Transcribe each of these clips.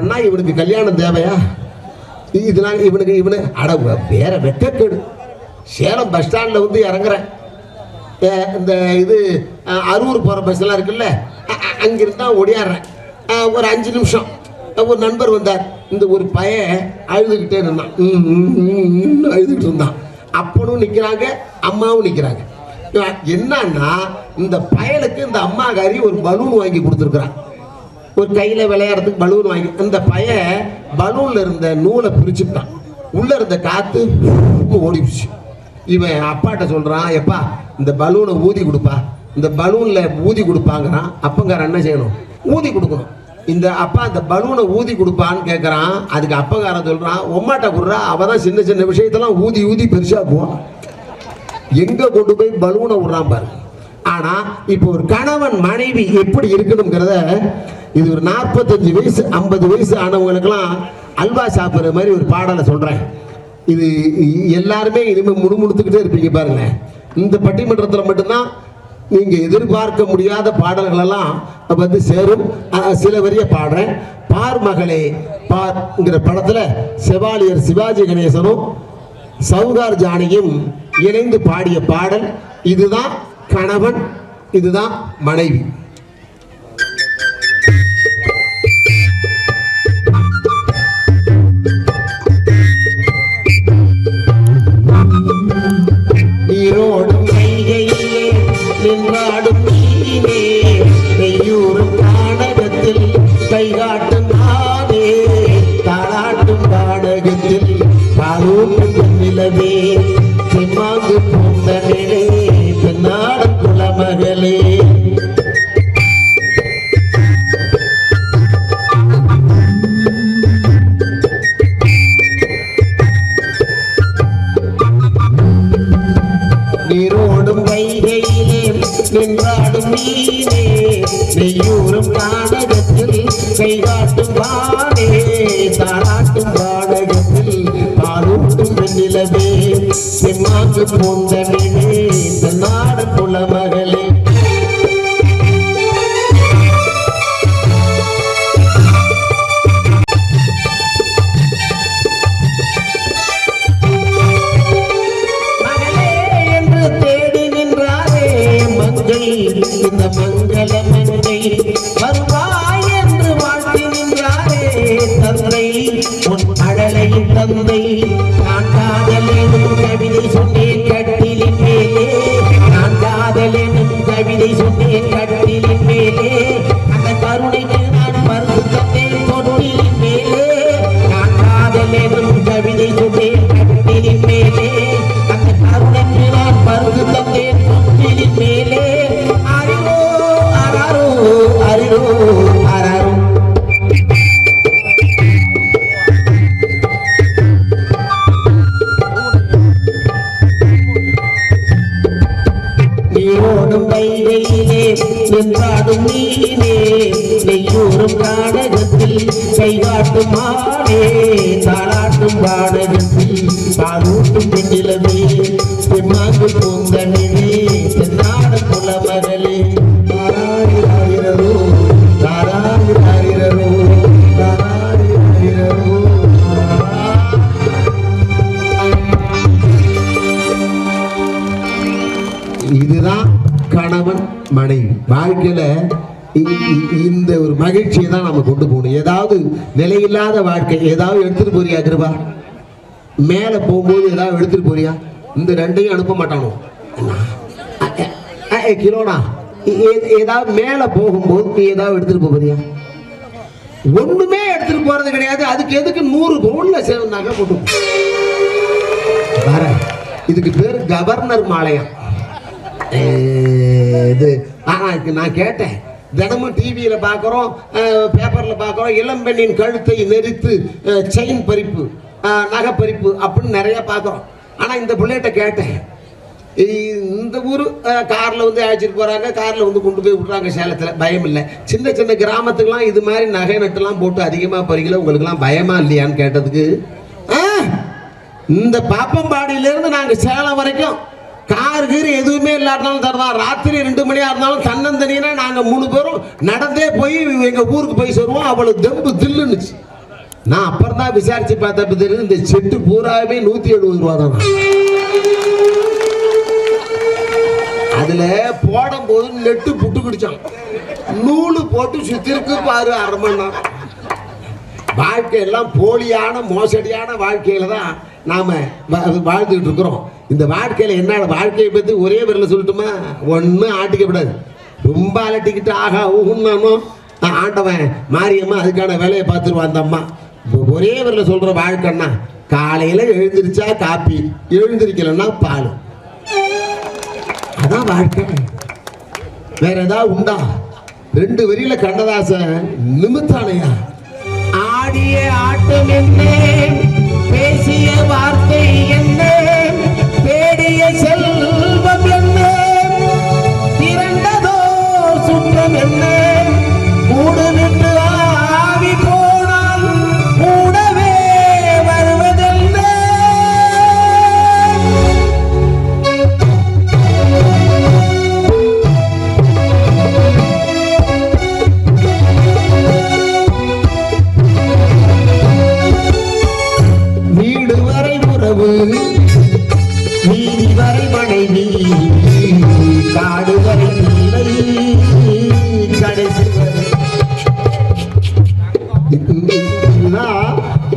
பண்ணா இவனுக்கு கல்யாணம் தேவையா? இதெல்லாம் இவனுக்கு இவனு அட வேற வெட்டக்கேடு. சேலம் பஸ் ஸ்டாண்டில் வந்து இறங்குறேன் இந்த இது அரூர் போகிற பஸ் எல்லாம் இருக்குல்ல அங்கிருந்து தான் ஒடியாடுறேன் ஒரு அஞ்சு நிமிஷம். ஒரு நண்பர் வந்தார். இந்த ஒரு பையன் அழுதுகிட்டே இருந்தான். ம், அழுதுகிட்டு இருந்தான். அப்பனும் நிற்கிறாங்க அம்மாவும் நிற்கிறாங்க என்னன்னா இந்த பயலுக்கு இந்த அம்மாக்காரி ஒரு பலூன் வாங்கி கொடுத்துருக்குறான். ஒரு கையில விளையாடுறதுக்கு பலூன் வாங்கி அந்த பையன் பலூன்ல இருந்த நூலை பிரிச்சுட்டான் உள்ள இருந்த காத்து ஓடிடுச்சு. இவன் அப்பாட்ட சொல்றான் எப்பா இந்த பலூனை ஊதி கொடுப்பா. இந்த பலூன்ல ஊதி கொடுப்பாங்கிறான். அப்பங்கார என்ன செய்யணும்? ஊதி கொடுக்கணும். இந்த அப்பா இந்த பலூனை ஊதி கொடுப்பான்னு கேட்குறான் அதுக்கு அப்பங்காரன் சொல்கிறான் உம்மாட்ட கொடுறா அவள் தான் சின்ன சின்ன விஷயத்தெல்லாம் ஊதி ஊதி பெருசாக போவான். எங்கே கொண்டு போய் பலூனை விடுறான் பாரு. ஆனால் இப்போ ஒரு கணவன் மனைவி எப்படி இருக்கணுங்கிறத இது ஒரு நாற்பத்தஞ்சு வயசு ஐம்பது வயசு ஆனவங்களுக்கெல்லாம் அல்வா சாப்பிட்ற மாதிரி ஒரு பாடலை சொல்கிறேன் இது எல்லாருமே இனிமேல் முணுமுணுத்துக்கிட்டே இருப்பீங்க பாருங்களேன் இந்த பட்டிமன்றத்தில் மட்டும்தான் நீங்கள் எதிர்பார்க்க முடியாத பாடல்களெல்லாம் வந்து சேரும். சில வரிய பாடுறேன். பார் மகளே பார்ங்கிற படத்தில் செவாலியர் சிவாஜி கணேசனும் சவுகார் ஜானியும் இணைந்து பாடிய பாடல் இதுதான் கணவன் இதுதான் மனைவி. நீரோடும் நின்றாடும். நின்றாடும் நீனே நெய்யூரும் நாடகத்தில் கைகாட்டும் வானே. தாளாட்டும் நாடகத்தில் பாலூட்டும் வெண்ணிலவே. செம்மாக்கு பூந்தமிழே நின்றாடும் நீனே. நெய்யூரும் நாடகத்தில் கைகாட்டும் மானே தாளாட்டும் வாடகத்தில் பாலூட்டும் மனைவி வாழ்க்கையில இ- இந்த ஒரு மகிழ்ச்சியை தான் நம்ம கொண்டு போகணும். ஏதாவது நிலையில்லாத வாழ்க்கை ஏதாவது எடுத்துட்டு போறியா கிருபா? மேலே போகும்போது ஏதாவது எடுத்துட்டு போறியா? இந்த ரெண்டையும் அனுப்ப மாட்டானோ? அ- கிலோனா ஏ- ஏதாவது மேலே போகும்போது நீ ஏதாவது எடுத்துட்டு போறியா? ஒண்ணுமே எடுத்துட்டு போறது கிடையாது. அதுக்கு எதுக்கு நூறு பவுன்ல சேர்ந்தாங்க போட்டு வர இதுக்கு பேர் கவர்னர் மாலையா? ஏ இது. ஆனால் இது நான் கேட்டேன். தினமும் டிவியில் பார்க்குறோம் பேப்பரில் பார்க்குறோம் இளம்பெண்ணின் கழுத்தை நெரித்து செயின் பறிப்பு நகை பறிப்பு அப்படின்னு நிறையா பார்க்குறோம். ஆனால் இந்த பிள்ளைகிட்ட கேட்டேன். இந்த ஊர் காரில் வந்து அழைச்சிட்டு போகிறாங்க காரில் வந்து கொண்டு போய் விட்றாங்க சேலத்தில். பயம் இல்லை. சின்ன சின்ன கிராமத்துக்கெலாம் இது மாதிரி நகை நட்டுலாம் போட்டு அதிகமாக போகிறீங்களா உங்களுக்குலாம் பயமா இல்லையான்னு கேட்டதுக்கு இந்த பாப்பம்பாடியிலேருந்து நாங்கள் சேலம் வரைக்கும் கார் கீர் எதுவுமே இல்லாட்டாலும் தரதான். ராத்திரி ரெண்டு மணியா இருந்தாலும் தன்னந்தனியா நாங்கள் மூணு பேரும் நடந்தே போய் எங்கள் ஊருக்கு போய் சொல்லுவோம் அவ்வளோ தெம்பு தில்லுன்னுச்சு. நான் அப்புறம் தான் விசாரிச்சு பார்த்தப்ப தெரியுது இந்த செட்டு பூராவே நூத்தி எழுபது ரூபா தான்? அதுல போடும்போது நெட்டு புட்டு கிடிச்சான். நூலு போட்டு சுத்திருக்கு பாரு அரை மணி நேரம். வாழ்க்கையெல்லாம் போலியான மோசடியான வாழ்க்கையில தான் நாம வாழ்ந்துக்கிட்டு இருக்கிறோம். இந்த வாழ்க்கையில என்ன வாழ்க்கையை பத்தி ஒரே விரல சொல்லட்டுமா? ஒன்றும் ஆட்டிக்கப்படாது ரொம்ப அலட்டிக்கிட்டு ஆகா ஊன்னானும் ஆண்டவன் மாரியம்மா அதுக்கான வேலையை பார்த்துருவான் அந்த அம்மா. ஒரே விரல சொல்ற வாழ்க்கைன்னா காலையில எழுந்திருச்சா காப்பி எழுந்திருக்கலன்னா பால். அதான் வாழ்க்கை. வேற ஏதாவது உண்டா? ரெண்டு வரியில கண்ணதாசன் நிமித்தானையா? ஆடிய ஆட்டம் என்ன? பேசிய வார்த்தை என்ன? தேடிய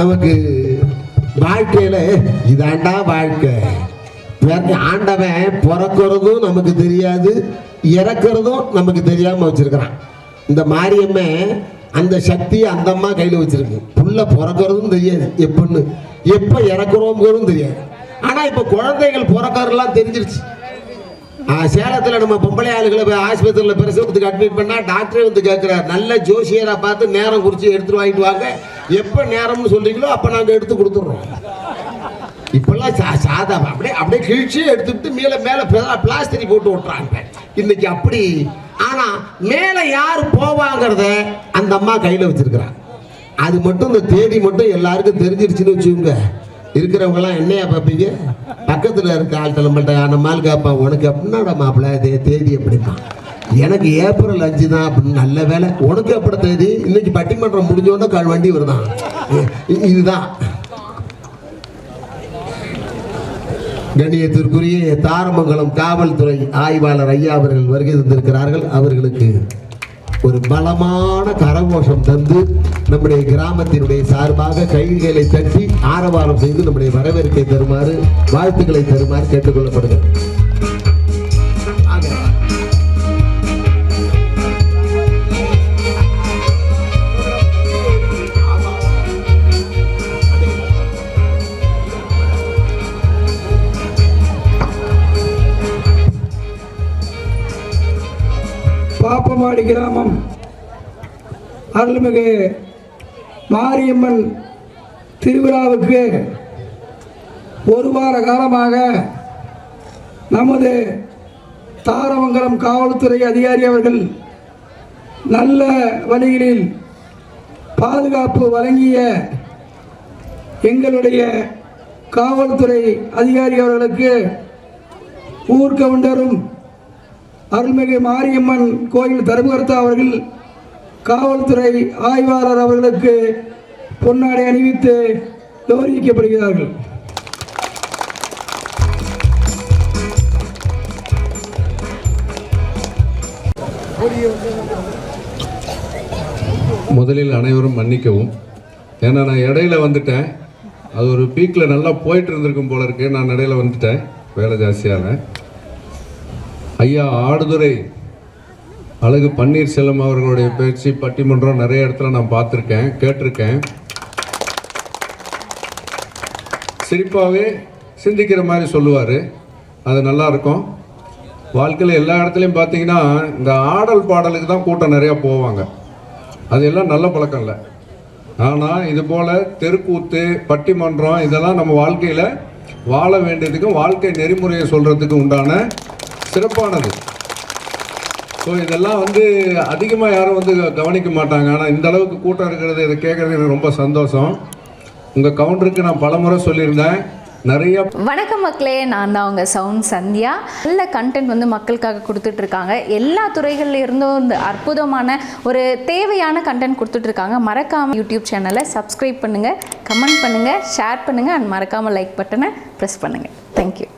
நமக்கு வாழ்க்கையில இதாண்டா வாழ்க்கை. ஆண்டவன் பிறக்கிறதும் நமக்கு தெரியாது இறக்குறதும் நமக்கு தெரியாம வச்சிருக்கிறான். இந்த மாரியம்ம அந்த சக்தியை அந்த அம்மா கையில் வச்சிருக்கு. புள்ள பிறக்கிறதும் தெரியாது எப்படின்னு எப்போ இறக்குறோங்கிறதும் தெரியாது. ஆனால் இப்போ குழந்தைகள் பிறக்கறதுலாம் தெரிஞ்சிருச்சு. சேலத்தில் நம்ம பொம்பளை ஆளுகளை போய் ஆஸ்பத்திரியில் பிரசவத்துக்கு அட்மிட் பண்ணால் டாக்டரே வந்து கேட்குறாரு நல்ல ஜோசியராக பார்த்து நேரம் குறித்து எடுத்துட்டு வாங்கிட்டு வாங்க. எப்போ நேரம்னு சொல்கிறீங்களோ அப்போ நாங்கள் எடுத்து கொடுத்துட்றோம். இப்பெல்லாம் சா சாதா அப்படியே அப்படியே கிழிச்சு எடுத்துக்கிட்டு மேலே மேலே பிளாஸ்டிக் போட்டு விட்றாங்க இன்னைக்கு அப்படி. ஆனால் மேலே யார் போவாங்கிறத அந்த அம்மா கையில் வச்சுருக்குறாங்க. அது மட்டும் இந்த தேதி மட்டும் எல்லாருக்கும் தெரிஞ்சிருச்சுன்னு வச்சுக்கோங்க. இருக்கிறவங்கெல்லாம் என்னையா பார்ப்பீங்க? பக்கத்தில் இருக்க ஆள்கிட்ட நம்மள்ட்ட நம்ம ஆள் கேட்பான் உனக்கு எப்படின்னாடா மாப்பிள்ள இதே தேதி எப்படிமா எனக்கு ஏப்ரல் அஞ்சு தான் அப்படின்னு நல்ல வேலை உனக்கு எப்படி தேதி? இன்னைக்கு பட்டிமன்றம் முடிஞ்சோடனே கால் வண்டி வருதான். இதுதான். கணியத்திற்குரிய தாரமங்கலம் காவல்துறை ஆய்வாளர் ஐயா அவர்கள் வருகை தந்திருக்கிறார்கள். அவர்களுக்கு ஒரு பலமான கரகோஷம் தந்து நம்முடைய கிராமத்தினுடைய சார்பாக கைகளை தட்டி ஆரவாரம் செய்து நம்முடைய வரவேற்பை தருமாறு வாழ்த்துக்களை தருமாறு கேட்டுக்கொள்ளப்படுகிறது பாப்பமாடி கிராமம். அருள்மிகு மாரியம்மன் திருவிழாவுக்கு ஒரு வார காலமாக நமது தாரமங்கலம் காவல்துறை அதிகாரி அவர்கள் நல்ல வழிகளில் பாதுகாப்பு வழங்கிய எங்களுடைய காவல்துறை அதிகாரி அவர்களுக்கு ஊர்கவுண்டரும் அருள்மிகு மாரியம்மன் கோயில் தர்மகர்த்தா அவர்கள் காவல்துறை ஆய்வாளர் அவர்களுக்கு பொன்னாடை அணிவித்து கௌரவிக்கப்படுகிறார்கள். முதலில் அனைவரும் மன்னிக்கவும். ஏன்னா நான் இடையில வந்துட்டேன். அது ஒரு பீக்கில் நல்லா போயிட்டு இருந்திருக்கும் போல இருக்கு நான் இடையில வந்துட்டேன். வேலை ஜாஸ்தியான ஐயா ஆடுதுறை அழகு பன்னீர்செல்வம் அவர்களுடைய பேச்சு பட்டிமன்றம் நிறைய இடத்துல நான் பார்த்துருக்கேன் கேட்டிருக்கேன். சிரிப்பாகவே சிந்திக்கிற மாதிரி சொல்லுவார். அது நல்லா இருக்கும். வாழ்க்கையில் எல்லா இடத்துலையும் பார்த்தீங்கன்னா இந்த ஆடல் பாடலுக்கு தான் கூட்டம் நிறையா போவாங்க. அது எல்லாம் நல்ல பழக்கம் இல்லை. ஆனால் இது போல் தெருக்கூத்து பட்டிமன்றம் இதெல்லாம் நம்ம வாழ்க்கையில் வாழ வேண்டியதுக்கும் வாழ்க்கை நெறிமுறையை சொல்கிறதுக்கு உண்டான சிறப்பானது. ஸோ இதெல்லாம் வந்து அதிகமாக யாரும் வந்து கவனிக்க மாட்டாங்க. ஆனால் இந்த அளவுக்கு கூட்டம் இருக்கிறது இதை கேட்குறது எனக்கு ரொம்ப சந்தோஷம். உங்கள் கவுண்டருக்கு நான் பலமுறை சொல்லியிருந்தேன். நிறைய வணக்கம் மக்களே நான் தான் உங்கள் சவுண்ட் சந்தியா. நல்ல கண்டென்ட் வந்து மக்களுக்காக கொடுத்துட்டு இருக்காங்க எல்லா துறைகள்ல இருந்தும் இந்த அற்புதமான ஒரு தேவையான கண்டென்ட் கொடுத்துட்டு இருக்காங்க யூடியூப் சேனலை சப்ஸ்கிரைப் பண்ணுங்கள் கமெண்ட் பண்ணுங்கள் ஷேர் பண்ணுங்கள் அண்ட் மறக்காமல் லைக் பட்டனை ப்ரெஸ் பண்ணுங்கள் தேங்க்யூ